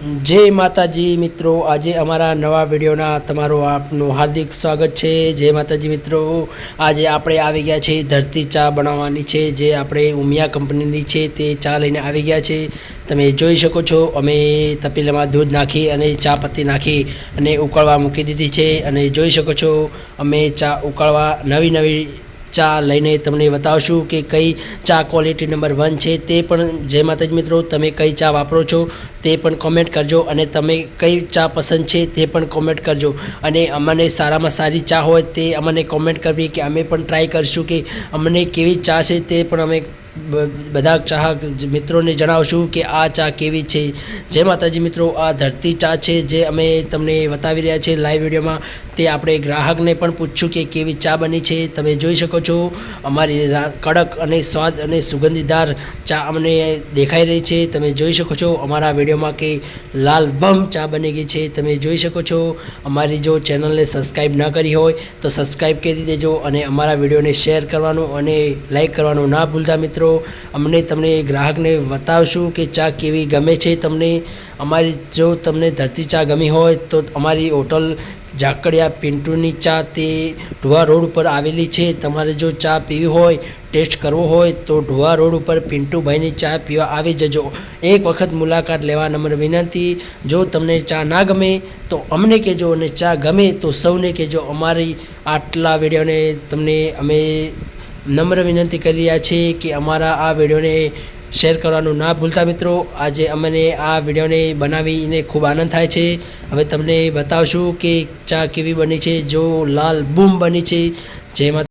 જય માતાજી મિત્રો. આજે અમારા નવા વિડીયોના તમારું આપનું હાર્દિક સ્વાગત છે. જય માતાજી મિત્રો. આજે આપણે આવી ગયા છે ધરતી ચા બનાવવાની છે. જે આપણે ઉમિયા કંપનીની છે તે ચા લઈને આવી ગયા છે તમે જોઈ શકો છો, અમે તપેલામાં દૂધ નાખી અને ચા પત્તી નાખી અને ઉકળવા મૂકી દીધી છે. અને જોઈ શકો છો, અમે ચા ઉકળવા નવી નવી ચા લઈને તમને બતાવશું કે કઈ ચા ક્વોલિટી નંબર વન છે તે પણ. જય માતાજી મિત્રો, તમે કઈ ચા વાપરો છો તે પણ કોમેન્ટ કરજો અને તમે કઈ ચા પસંદ છે તે પણ કોમેન્ટ કરજો. અને અમને સારામાં સારી ચા હોય તે અમને કોમેન્ટ કરવી કે અમે પણ ટ્રાય કરીશું કે અમને કેવી ચા છે તે પણ અમે બધા ચાહક મિત્રોને જણાવશું કે આ ચા કેવી છે. જે માતાજી મિત્રો, આ ધરતી ચા છે જે અમે તમને બતાવી રહ્યા છે લાઈવ વિડીયોમાં. તે આપણે ગ્રાહકને પણ પૂછશું કે કેવી ચા બની છે. તમે જોઈ શકો છો, અમારી કડક અને સ્વાદ અને સુગંધીદાર ચા અમને દેખાઈ રહી છે. તમે જોઈ શકો છો, અમારા વિડીયોમાં કે લાલ બમ ચા બની ગઈ છે. તમે જોઈ શકો છો, અમારી જો ચેનલને સબસ્ક્રાઈબ ન કરી હોય તો સબસ્ક્રાઈબ કરી દેજો અને અમારા વિડીયોને શેર કરવાનું અને લાઈક કરવાનું ના ભૂલતા મિત્રો. અમને તમને ગ્રાહકને બતાવશું કે ચા કેવી ગમે છે. તમને અમારી જો તમને ધરતી ચા ગમી હોય તો અમારી હોટલ ઝાકડિયા પિન્ટુની ચા તે ઢોવા રોડ ઉપર આવેલી છે. તમારે જો ચા પીવી હોય, ટેસ્ટ કરવો હોય, તો ઢોવા રોડ ઉપર પિન્ટુભાઈની ચા પીવા આવી જજો. એક વખત મુલાકાત લેવા નમ્ર વિનંતી, જો તમને ચા ના ગમે તો અમને કહેજો અને ચા ગમે તો સૌને કહેજો. અમારી આટલા વિડીયોને તમને અમે નમ્ર વિનંતી કરી રહ્યા છીએ કે અમારા આ વિડીયોને શેર કરવાનું ના ભૂલતા મિત્રો. આજે અમને આ વિડીયોને બનાવીને ખૂબ આનંદ થાય છે. હવે તમને બતાવશું કે ચા કેવી બની છે, જો લાલ બૂમ બની છે, જેમાં